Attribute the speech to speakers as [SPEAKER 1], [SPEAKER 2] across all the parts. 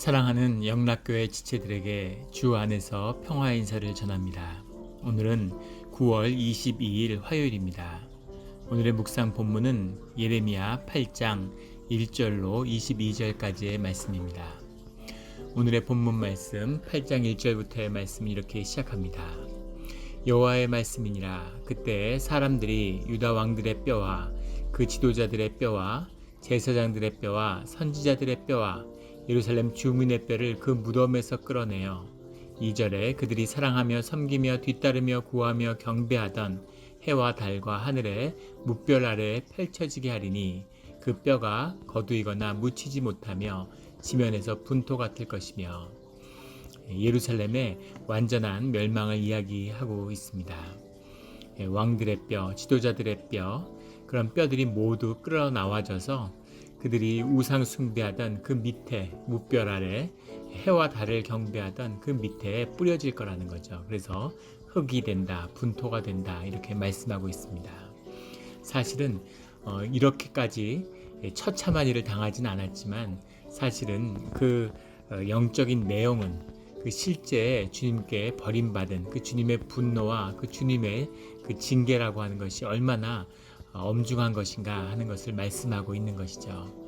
[SPEAKER 1] 사랑하는 영락교회 지체들에게 주 안에서 평화 인사를 전합니다. 오늘은 9월 22일 화요일입니다. 오늘의 묵상 본문은 예레미야 8장 1절로 22절까지의 말씀입니다. 오늘의 본문 말씀 8장 1절부터의 말씀이 이렇게 시작합니다. 여호와의 말씀이니라 그때 사람들이 유다 왕들의 뼈와 그 지도자들의 뼈와 제사장들의 뼈와 선지자들의 뼈와 예루살렘 주민의 뼈를 그 무덤에서 끌어내어 2절에 그들이 사랑하며 섬기며 뒤따르며 구하며 경배하던 해와 달과 하늘의 무별 아래에 펼쳐지게 하리니 그 뼈가 거두이거나 묻히지 못하며 지면에서 분토 같을 것이며 예루살렘의 완전한 멸망을 이야기하고 있습니다. 예, 왕들의 뼈, 지도자들의 뼈, 그런 뼈들이 모두 끌어 나와져서 그들이 우상 숭배하던 그 밑에 무별 아래 해와 달을 경배하던 그 밑에 뿌려질 거라는 거죠. 그래서 흙이 된다, 분토가 된다 이렇게 말씀하고 있습니다. 사실은 어, 이렇게까지 처참한 일을 당하진 않았지만 사실은 그 어, 영적인 내용은 그 실제 주님께 버림받은 그 주님의 분노와 그 주님의 그 징계라고 하는 것이 얼마나 어, 엄중한 것인가 하는 것을 말씀하고 있는 것이죠.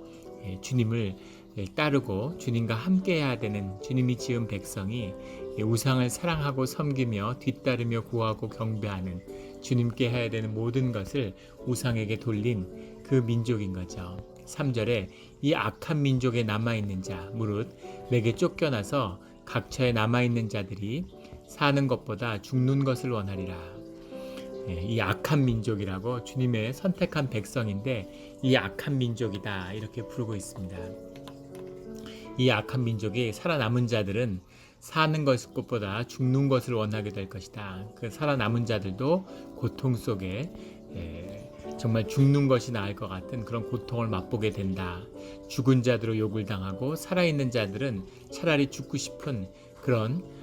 [SPEAKER 1] 예, 주님을 예, 따르고 주님과 함께해야 되는 주님이 지은 백성이 예, 우상을 사랑하고 섬기며 뒤따르며 구하고 경배하는 주님께 해야 되는 모든 것을 우상에게 돌린 그 민족인 거죠. 3절에 이 악한 민족에 남아있는 자, 무릇 내게 쫓겨나서 각처에 남아있는 자들이 사는 것보다 죽는 것을 원하리라. 예, 이 악한 민족이라고 주님의 선택한 백성인데 이 악한 민족이다 이렇게 부르고 있습니다. 이 악한 민족이 살아남은 자들은 사는 것보다 죽는 것을 원하게 될 것이다. 그 살아남은 자들도 고통 속에 예, 정말 죽는 것이 나을 것 같은 그런 고통을 맛보게 된다. 죽은 자들로 욕을 당하고 살아있는 자들은 차라리 죽고 싶은 그런 어,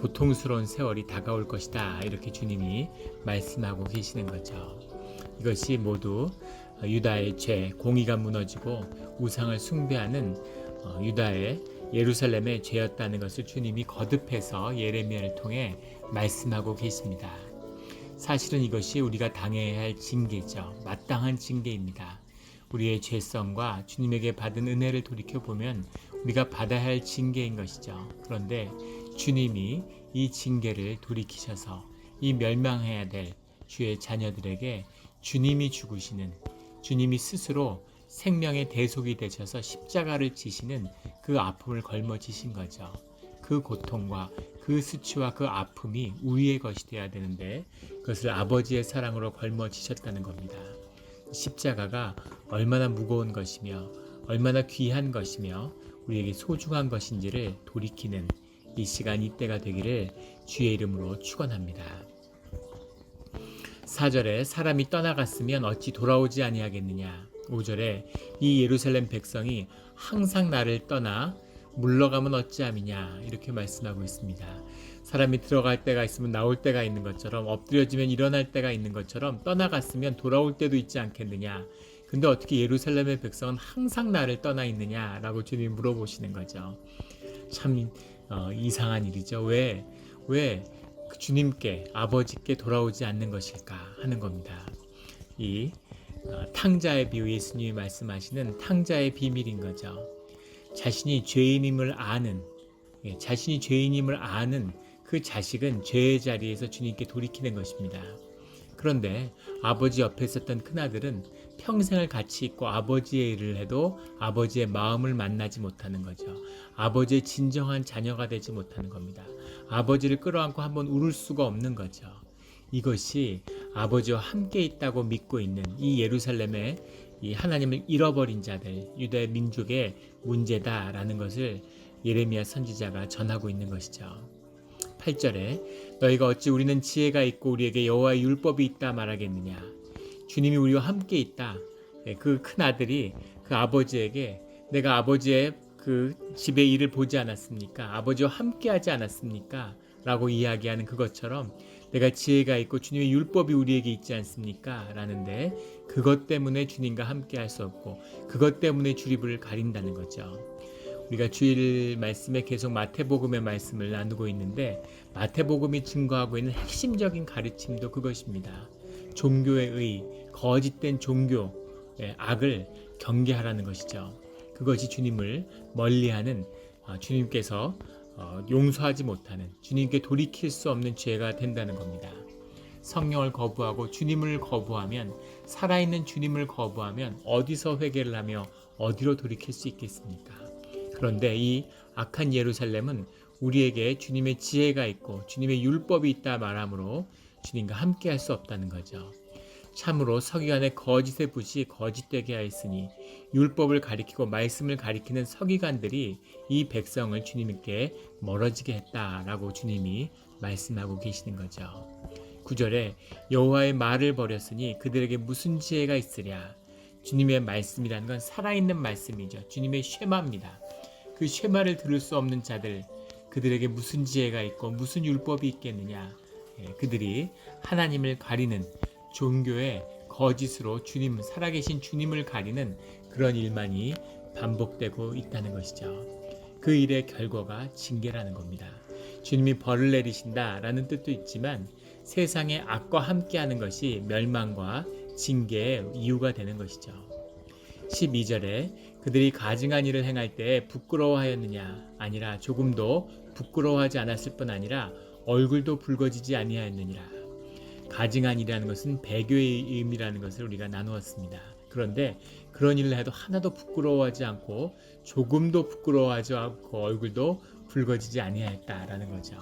[SPEAKER 1] 고통스러운 세월이 다가올 것이다. 이렇게 주님이 말씀하고 계시는 거죠. 이것이 모두 어, 유다의 죄, 공의가 무너지고 우상을 숭배하는 어, 유다의 예루살렘의 죄였다는 것을 주님이 거듭해서 예레미야를 통해 말씀하고 계십니다. 사실은 이것이 우리가 당해야 할 징계죠. 마땅한 징계입니다. 우리의 죄성과 주님에게 받은 은혜를 돌이켜 보면 우리가 받아야 할 징계인 것이죠. 그런데 주님이 이 징계를 돌이키셔서 이 멸망해야 될 주의 자녀들에게 주님이 죽으시는 주님이 스스로 생명의 대속이 되셔서 십자가를 지시는 그 아픔을 걸머지신 거죠. 그 고통과 그 수치와 그 아픔이 우리의 것이 되어야 되는데 그것을 아버지의 사랑으로 걸머지셨다는 겁니다. 십자가가 얼마나 무거운 것이며 얼마나 귀한 것이며 우리에게 소중한 것인지를 돌이키는 이 시간 이때가 되기를 주의 이름으로 축원합니다. 4절에 사람이 떠나갔으면 어찌 돌아오지 아니하겠느냐. 5절에 이 예루살렘 백성이 항상 나를 떠나 물러가면 어찌함이냐 이렇게 말씀하고 있습니다. 사람이 들어갈 때가 있으면 나올 때가 있는 것처럼 엎드려지면 일어날 때가 있는 것처럼 떠나갔으면 돌아올 때도 있지 않겠느냐. 근데 어떻게 예루살렘의 백성은 항상 나를 떠나 있느냐라고 주님이 물어보시는 거죠. 참 어, 이상한 일이죠. 왜, 왜 주님께, 아버지께 돌아오지 않는 것일까 하는 겁니다. 이 어, 탕자의 비유 예수님이 말씀하시는 탕자의 비밀인 거죠. 자신이 죄인임을 아는, 예, 자신이 죄인임을 아는 그 자식은 죄의 자리에서 주님께 돌이키는 것입니다. 그런데 아버지 옆에 있었던 큰아들은 평생을 같이 있고 아버지의 일을 해도 아버지의 마음을 만나지 못하는 거죠. 아버지의 진정한 자녀가 되지 못하는 겁니다. 아버지를 끌어안고 한번 울을 수가 없는 거죠. 이것이 아버지와 함께 있다고 믿고 있는 이 예루살렘의 이 하나님을 잃어버린 자들, 유대 민족의 문제다라는 것을 예레미야 선지자가 전하고 있는 것이죠. 8절에 너희가 어찌 우리는 지혜가 있고 우리에게 여호와의 율법이 있다 말하겠느냐 주님이 우리와 함께 있다. 예, 그큰 아들이 그 아버지에게 내가 아버지의 그 집의 일을 보지 않았습니까? 아버지와 함께 하지 않았습니까? 라고 이야기하는 그것처럼 내가 지혜가 있고 주님의 율법이 우리에게 있지 않습니까? 라는데 그것 때문에 주님과 함께 할 수 없고 그것 때문에 주립을 가린다는 거죠. 우리가 주일 말씀에 계속 마태복음의 말씀을 나누고 있는데 마태복음이 증거하고 있는 핵심적인 가르침도 그것입니다. 종교의 의, 거짓된 종교의 악을 경계하라는 것이죠. 그것이 주님을 멀리하는 어, 주님께서 어, 용서하지 못하는 주님께 돌이킬 수 없는 죄가 된다는 겁니다. 성령을 거부하고 주님을 거부하면 살아있는 주님을 거부하면 어디서 회개를 하며 어디로 돌이킬 수 있겠습니까? 그런데 이 악한 예루살렘은 우리에게 주님의 지혜가 있고 주님의 율법이 있다 말하므로 주님과 함께 할 수 없다는 거죠. 참으로 서기관의 거짓의 붓이 거짓되게 하였으니 율법을 가리키고 말씀을 가리키는 서기관들이 이 백성을 주님께 멀어지게 했다라고 주님이 말씀하고 계시는 거죠. 9절에 여호와의 말을 버렸으니 그들에게 무슨 지혜가 있으랴. 주님의 말씀이라는 건 살아있는 말씀이죠. 주님의 쉐마입니다. 그 쉐마를 들을 수 없는 자들 그들에게 무슨 지혜가 있고 무슨 율법이 있겠느냐. 예, 그들이 하나님을 가리는 종교의 거짓으로 주님 살아계신 주님을 가리는 그런 일만이 반복되고 있다는 것이죠. 그 일의 결과가 징계라는 겁니다. 주님이 벌을 내리신다라는 뜻도 있지만 세상의 악과 함께하는 것이 멸망과 징계의 이유가 되는 것이죠. 12절에 그들이 가증한 일을 행할 때 부끄러워하였느냐 아니라 조금도 부끄러워하지 않았을 뿐 아니라 얼굴도 붉어지지 아니하였느니라. 가증한이라는 것은 배교의 의미라는 것을 우리가 나누었습니다. 그런데 그런 일을 해도 하나도 부끄러워하지 않고 조금도 부끄러워하지 않고 얼굴도 붉어지지 아니하였다라는 거죠.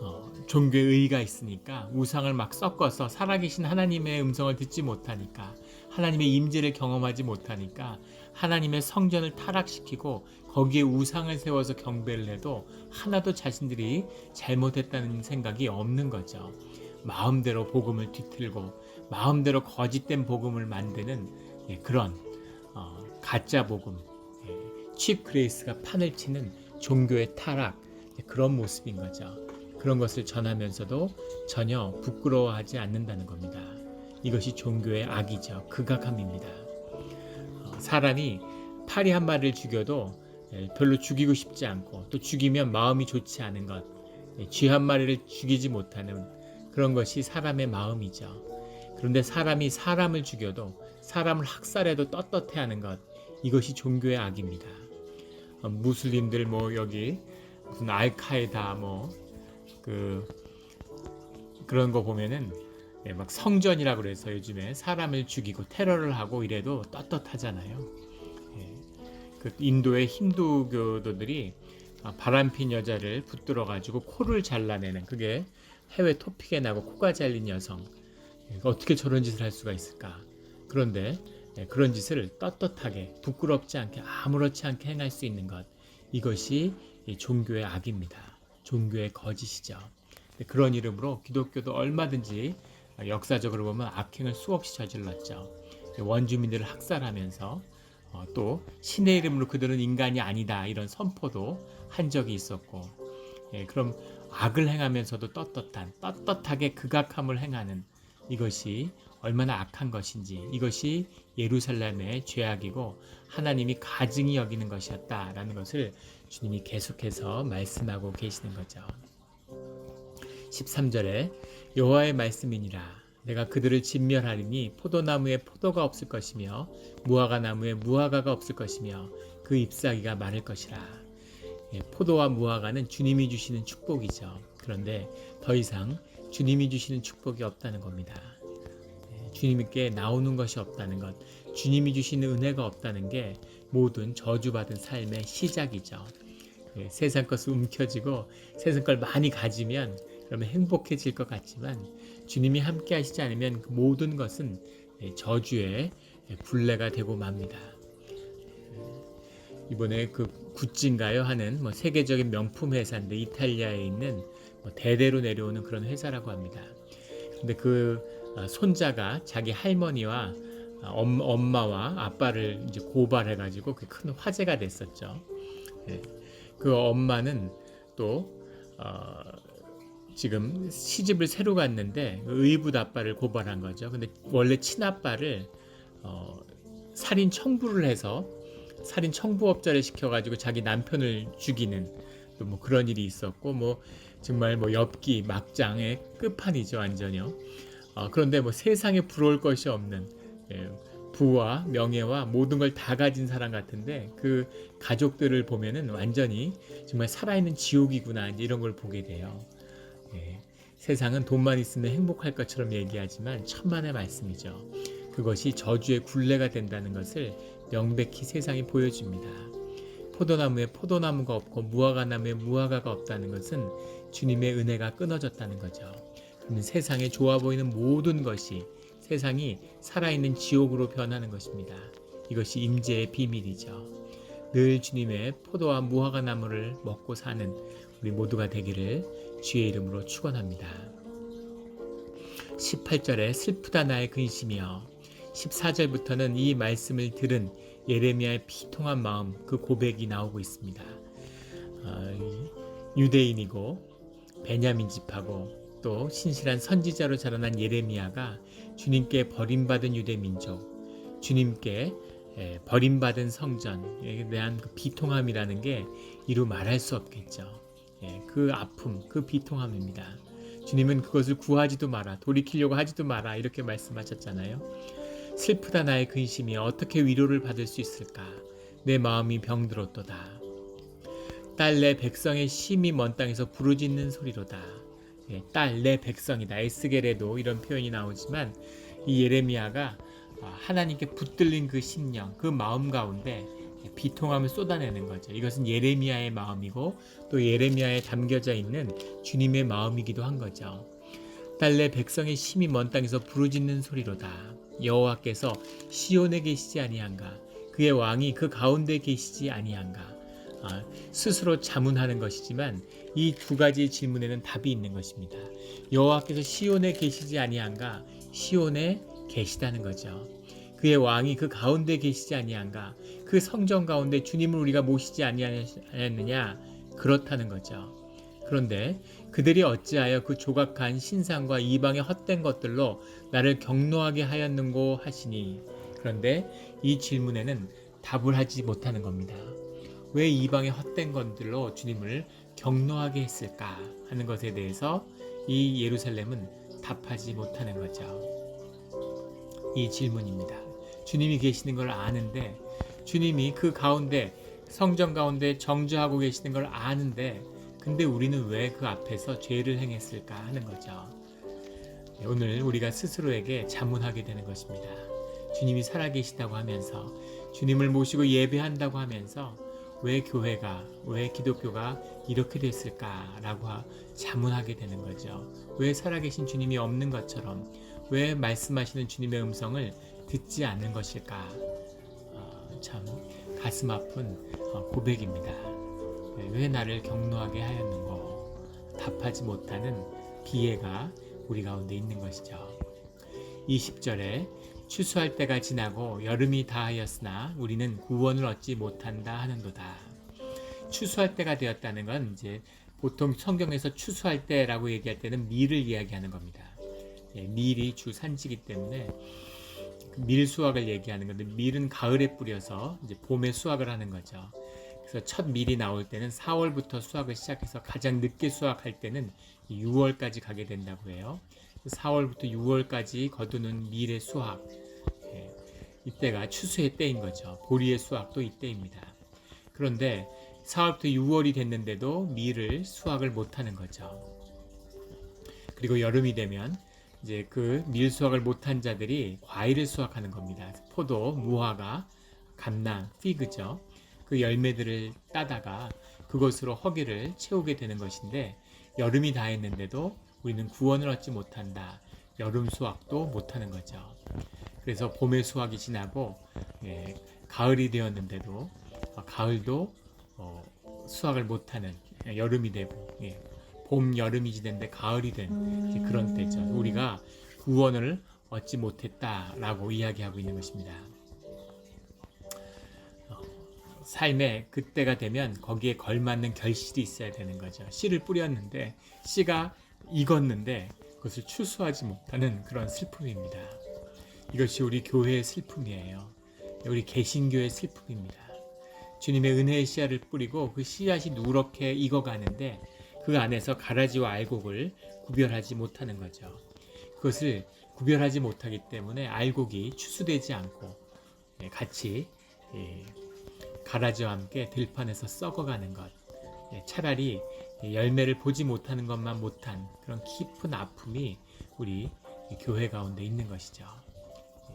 [SPEAKER 1] 어, 종교의 의의가 있으니까 우상을 막 섞어서 살아계신 하나님의 음성을 듣지 못하니까 하나님의 임재를 경험하지 못하니까 하나님의 성전을 타락시키고 거기에 우상을 세워서 경배를 해도 하나도 자신들이 잘못했다는 생각이 없는 거죠. 마음대로 복음을 뒤틀고 마음대로 거짓된 복음을 만드는 예, 그런 어, 가짜 복음, 예, 칩 그레이스가 판을 치는 종교의 타락 예, 그런 모습인 거죠. 그런 것을 전하면서도 전혀 부끄러워하지 않는다는 겁니다. 이것이 종교의 악이죠. 극악함입니다. 어, 사람이 파리 한 마리를 죽여도 예, 별로 죽이고 싶지 않고 또 죽이면 마음이 좋지 않은 것, 예, 쥐한 마리를 죽이지 못하는 그런 것이 사람의 마음이죠. 그런데 사람이 사람을 죽여도 사람을 학살해도 떳떳해하는 것, 이것이 종교의 악입니다. 어, 무슬림들 뭐 여기 무슨 알카에다 뭐 그 그런 거 보면은 예, 막 성전이라고 그래서 요즘에 사람을 죽이고 테러를 하고 이래도 떳떳하잖아요. 예, 그 인도의 힌두교도들이 아, 바람핀 여자를 붙들어 가지고 코를 잘라내는 그게 해외 토픽에 나고 코가 잘린 여성 예, 어떻게 저런 짓을 할 수가 있을까? 그런데 예, 그런 짓을 떳떳하게 부끄럽지 않게 아무렇지 않게 행할 수 있는 것 이것이 이 종교의 악입니다. 종교의 거짓이죠. 근데 그런 이름으로 기독교도 얼마든지 역사적으로 보면 악행을 수없이 저질렀죠. 원주민들을 학살하면서 어, 또 신의 이름으로 그들은 인간이 아니다 이런 선포도 한 적이 있었고 예, 그럼 악을 행하면서도 떳떳한 떳떳하게 극악함을 행하는 이것이 얼마나 악한 것인지 이것이 예루살렘의 죄악이고 하나님이 가증히 여기는 것이었다라는 것을 주님이 계속해서 말씀하고 계시는 거죠. 13절에 여호와의 말씀이니라 내가 그들을 진멸하리니 포도나무에 포도가 없을 것이며 무화과 나무에 무화과가 없을 것이며 그 잎사귀가 마를 것이라 예, 포도와 무화과는 주님이 주시는 축복이죠. 그런데 더 이상 주님이 주시는 축복이 없다는 겁니다. 예, 주님께 나오는 것이 없다는 것, 주님이 주시는 은혜가 없다는 게 모든 저주받은 삶의 시작이죠. 예, 세상 것을 움켜쥐고 세상 걸 많이 가지면 그러면 행복해질 것 같지만 주님이 함께 하시지 않으면 그 모든 것은 예, 저주의 분례가 되고 맙니다. 이번에 그 구찌인가요 하는 뭐 세계적인 명품 회사인데 이탈리아에 있는 뭐 대대로 내려오는 그런 회사라고 합니다. 근데 그 아, 손자가 자기 할머니와 아, 엄, 엄마와 아빠를 이제 고발해가지고 그큰 화제가 됐었죠. 예. 그 엄마는 또 어, 지금 시집을 새로 갔는데 의붓 아빠를 고발한 거죠. 근데 원래 친아빠를 어, 살인 청부를 해서 살인 청부업자를 시켜가지고 자기 남편을 죽이는 또 뭐 그런 일이 있었고 뭐 정말 뭐 엽기 막장의 끝판이죠 완전요. 어, 그런데 뭐 세상에 부러울 것이 없는 예, 부와 명예와 모든 걸 다 가진 사람 같은데 그 가족들을 보면은 완전히 정말 살아있는 지옥이구나 이런 걸 보게 돼요. 예, 세상은 돈만 있으면 행복할 것처럼 얘기하지만 천만의 말씀이죠. 그것이 저주의 굴레가 된다는 것을 명백히 세상이 보여줍니다. 포도나무에 포도나무가 없고 무화과나무에 무화과가 없다는 것은 주님의 은혜가 끊어졌다는 거죠. 그러면 세상에 좋아 보이는 모든 것이 세상이 살아있는 지옥으로 변하는 것입니다. 이것이 임재의 비밀이죠. 늘 주님의 포도와 무화과 나무를 먹고 사는 우리 모두가 되기를 주의 이름으로 축원합니다. 18절에 슬프다 나의 근심이여 14절부터는 이 말씀을 들은 예레미야의 비통한 마음 그 고백이 나오고 있습니다. 어, 유대인이고 베냐민 집하고 또 신실한 선지자로 자라난 예레미야가 주님께 버림받은 유대 민족, 주님께 예, 버림받은 성전에 대한 그 비통함이라는 게 이루 말할 수 없겠죠. 예, 그 아픔, 그 비통함입니다. 주님은 그것을 구하지도 마라, 돌이키려고 하지도 마라 이렇게 말씀하셨잖아요. 슬프다 나의 근심이 어떻게 위로를 받을 수 있을까? 내 마음이 병들었도다. 딸 내 백성의 심이 먼 땅에서 부르짖는 소리로다. 예, 딸 내 백성이다. 에스겔에도 이런 표현이 나오지만 이 예레미야가 아, 하나님께 붙들린 그 심령, 그 마음 가운데 비통함을 쏟아내는 거죠. 이것은 예레미야의 마음이고 또 예레미야에 담겨져 있는 주님의 마음이기도 한 거죠. 딸내 백성의 심이 먼 땅에서 부르짖는 소리로다. 여호와께서 시온에 계시지 아니한가? 그의 왕이 그 가운데 계시지 아니한가? 아, 스스로 자문하는 것이지만 이 두 가지 질문에는 답이 있는 것입니다. 여호와께서 시온에 계시지 아니한가? 시온에 계시다는 거죠. 그의 왕이 그 가운데 계시지 아니한가? 그 성전 가운데 주님을 우리가 모시지 아니하였느냐? 그렇다는 거죠. 그런데 그들이 어찌하여 그 조각한 신상과 이방의 헛된 것들로 나를 경노하게 하였는고 하시니 그런데 이 질문에는 답을 하지 못하는 겁니다. 왜 이방의 헛된 것들로 주님을 경노하게 했을까 하는 것에 대해서 이 예루살렘은 답하지 못하는 거죠. 이 질문입니다. 주님이 계시는 걸 아는데 주님이 그 가운데 성전 가운데 정주하고 계시는 걸 아는데 근데 우리는 왜 그 앞에서 죄를 행했을까 하는 거죠. 네, 오늘 우리가 스스로에게 자문하게 되는 것입니다. 주님이 살아계시다고 하면서 주님을 모시고 예배한다고 하면서 왜 교회가 왜 기독교가 이렇게 됐을까라고 자문하게 되는 거죠. 왜 살아계신 주님이 없는 것처럼 왜 말씀하시는 주님의 음성을 듣지 않는 것일까? 어, 참 가슴 아픈 어, 고백입니다. 네, 왜 나를 경노하게 하였는고 답하지 못하는 비애가 우리 가운데 있는 것이죠. 20절에 추수할 때가 지나고 여름이 다하였으나 우리는 구원을 얻지 못한다 하는도다. 추수할 때가 되었다는 건 이제 보통 성경에서 추수할 때라고 얘기할 때는 밀을 이야기하는 겁니다. 예, 밀이 주 산지기 때문에 그 밀 수확을 얘기하는 건데 밀은 가을에 뿌려서 이제 봄에 수확을 하는 거죠. 그래서 첫 밀이 나올 때는 4월부터 수확을 시작해서 가장 늦게 수확할 때는 6월까지 가게 된다고 해요. 4월부터 6월까지 거두는 밀의 수확. 예, 이때가 추수의 때인 거죠. 보리의 수확도 이때입니다. 그런데 4월부터 6월이 됐는데도 밀을 수확을 못하는 거죠. 그리고 여름이 되면 이제 그 밀 수확을 못한 자들이 과일을 수확하는 겁니다. 포도, 무화과, 감낭, 피그죠. 그 열매들을 따다가 그것으로 허기를 채우게 되는 것인데 여름이 다 했는데도 우리는 구원을 얻지 못한다. 여름 수확도 못하는 거죠. 그래서 봄의 수확이 지나고 예, 가을이 되었는데도 어, 가을도 어, 수확을 못하는 예, 여름이 되고 예, 봄 여름이 지났는데 가을이 된 그런 때죠. 우리가 구원을 얻지 못했다라고 이야기하고 있는 것입니다. 어, 삶의 그때가 되면 거기에 걸맞는 결실이 있어야 되는 거죠. 씨를 뿌렸는데 씨가 익었는데 그것을 추수하지 못하는 그런 슬픔입니다. 이것이 우리 교회의 슬픔이에요. 우리 개신교의 슬픔입니다. 주님의 은혜의 씨앗을 뿌리고 그 씨앗이 누렇게 익어가는데 그 안에서 가라지와 알곡을 구별하지 못하는 거죠. 그것을 구별하지 못하기 때문에 알곡이 추수되지 않고 예, 같이 예, 가라지와 함께 들판에서 썩어가는 것. 예, 차라리 열매를 보지 못하는 것만 못한 그런 깊은 아픔이 우리 교회 가운데 있는 것이죠.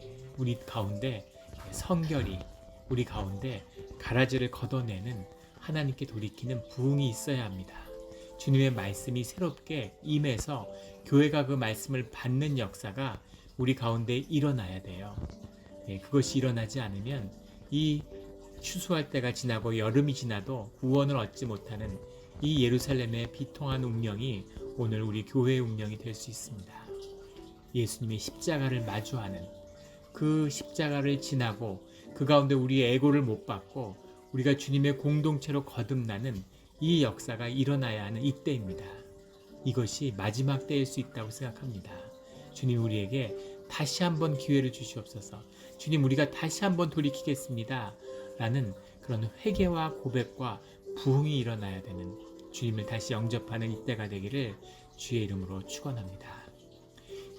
[SPEAKER 1] 예, 우리 가운데 성결이 우리 가운데 가라지를 걷어내는 하나님께 돌이키는 부흥이 있어야 합니다. 주님의 말씀이 새롭게 임해서 교회가 그 말씀을 받는 역사가 우리 가운데 일어나야 돼요. 예, 그것이 일어나지 않으면 이 추수할 때가 지나고 여름이 지나도 구원을 얻지 못하는 이 예루살렘의 비통한 운명이 오늘 우리 교회의 운명이 될 수 있습니다. 예수님의 십자가를 마주하는 그 십자가를 지나고 그 가운데 우리의 애고를 못 받고 우리가 주님의 공동체로 거듭나는 이 역사가 일어나야 하는 이때입니다. 이것이 마지막 때일 수 있다고 생각합니다. 주님 우리에게 다시 한번 기회를 주시옵소서. 주님 우리가 다시 한번 돌이키겠습니다. 라는 그런 회개와 고백과 부흥이 일어나야 되는 주님을 다시 영접하는 이때가 되기를 주의 이름으로 축원합니다.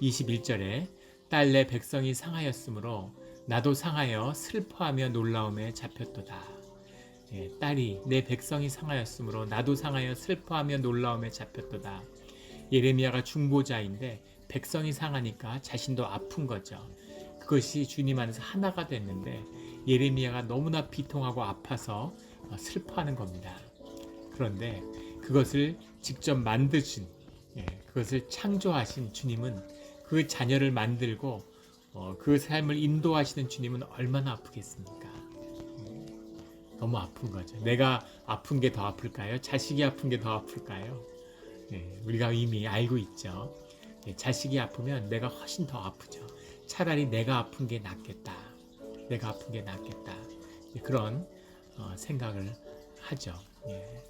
[SPEAKER 1] 21절에 딸내 백성이 상하였으므로 나도 상하여 슬퍼하며 놀라움에 잡혔도다. 예, 딸이 내 백성이 상하였으므로 나도 상하여 슬퍼하며 놀라움에 잡혔도다. 예레미야가 중보자인데 백성이 상하니까 자신도 아픈 거죠. 그것이 주님 안에서 하나가 됐는데 예레미야가 너무나 비통하고 아파서 슬퍼하는 겁니다. 그런데 그것을 직접 만드신 예, 그것을 창조하신 주님은 그 자녀를 만들고 어, 그 삶을 인도하시는 주님은 얼마나 아프겠습니까? 음, 너무 아픈 거죠. 내가 아픈 게 더 아플까요? 자식이 아픈 게 더 아플까요? 예, 우리가 이미 알고 있죠. 예, 자식이 아프면 내가 훨씬 더 아프죠. 차라리 내가 아픈 게 낫겠다. 내가 아픈 게 낫겠다. 예, 그런 어, 생각을 하죠. 예.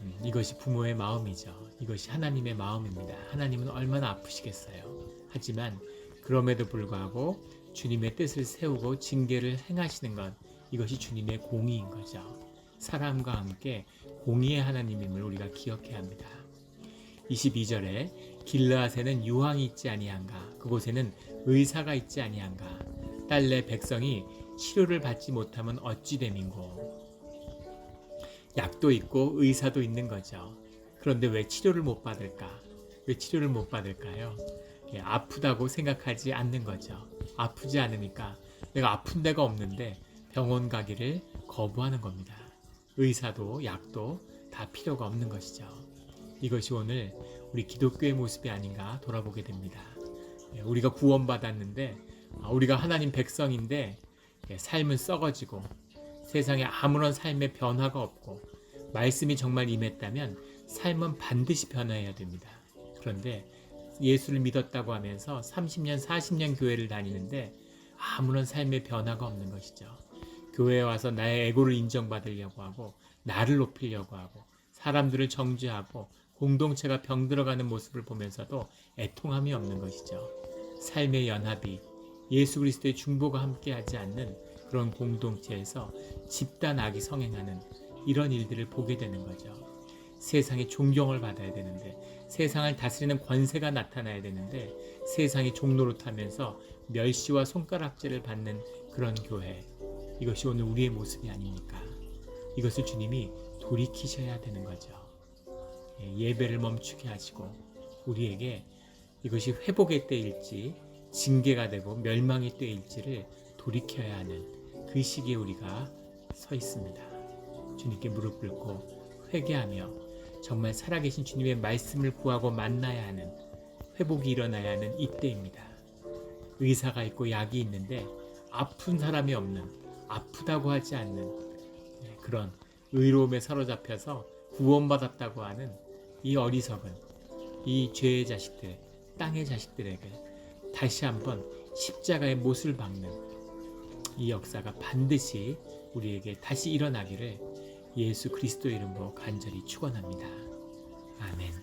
[SPEAKER 1] 음, 이것이 부모의 마음이죠. 이것이 하나님의 마음입니다. 하나님은 얼마나 아프시겠어요. 하지만 그럼에도 불구하고 주님의 뜻을 세우고 징계를 행하시는 것 이것이 주님의 공의인 거죠. 사람과 함께 공의의 하나님임을 우리가 기억해야 합니다. 22절에 길르앗에는 유황이 있지 아니한가 그곳에는 의사가 있지 아니한가 딸내 백성이 치료를 받지 못하면 어찌 됨인고 약도 있고 의사도 있는 거죠. 그런데 왜 치료를 못 받을까? 왜 치료를 못 받을까요? 예, 아프다고 생각하지 않는 거죠. 아프지 않으니까 내가 아픈 데가 없는데 병원 가기를 거부하는 겁니다. 의사도 약도 다 필요가 없는 것이죠. 이것이 오늘 우리 기독교의 모습이 아닌가 돌아보게 됩니다. 예, 우리가 구원받았는데 아, 우리가 하나님 백성인데 예, 삶은 썩어지고 세상에 아무런 삶의 변화가 없고 말씀이 정말 임했다면 삶은 반드시 변화해야 됩니다. 그런데 예수를 믿었다고 하면서 30년, 40년 교회를 다니는데 아무런 삶의 변화가 없는 것이죠. 교회에 와서 나의 에고를 인정받으려고 하고 나를 높이려고 하고 사람들을 정죄하고 공동체가 병들어가는 모습을 보면서도 애통함이 없는 것이죠. 삶의 연합이 예수 그리스도의 중보가 함께하지 않는 그런 공동체에서 집단 악이 성행하는 이런 일들을 보게 되는 거죠. 세상에 존경을 받아야 되는데 세상을 다스리는 권세가 나타나야 되는데 세상이 종로로 타면서 멸시와 손가락질을 받는 그런 교회 이것이 오늘 우리의 모습이 아닙니까? 이것을 주님이 돌이키셔야 되는 거죠. 예, 예배를 멈추게 하시고 우리에게 이것이 회복의 때일지 징계가 되고 멸망의 때일지를 돌이켜야 하는 그 시기에 우리가 서 있습니다. 주님께 무릎 꿇고 회개하며 정말 살아계신 주님의 말씀을 구하고 만나야 하는 회복이 일어나야 하는 이때입니다. 의사가 있고 약이 있는데 아픈 사람이 없는 아프다고 하지 않는 네, 그런 의로움에 사로잡혀서 구원받았다고 하는 이 어리석은 이 죄의 자식들, 땅의 자식들에게 다시 한번 십자가의 못을 박는 이 역사가 반드시 우리에게 다시 일어나기를 예수 그리스도 이름으로 간절히 축원합니다. 아멘.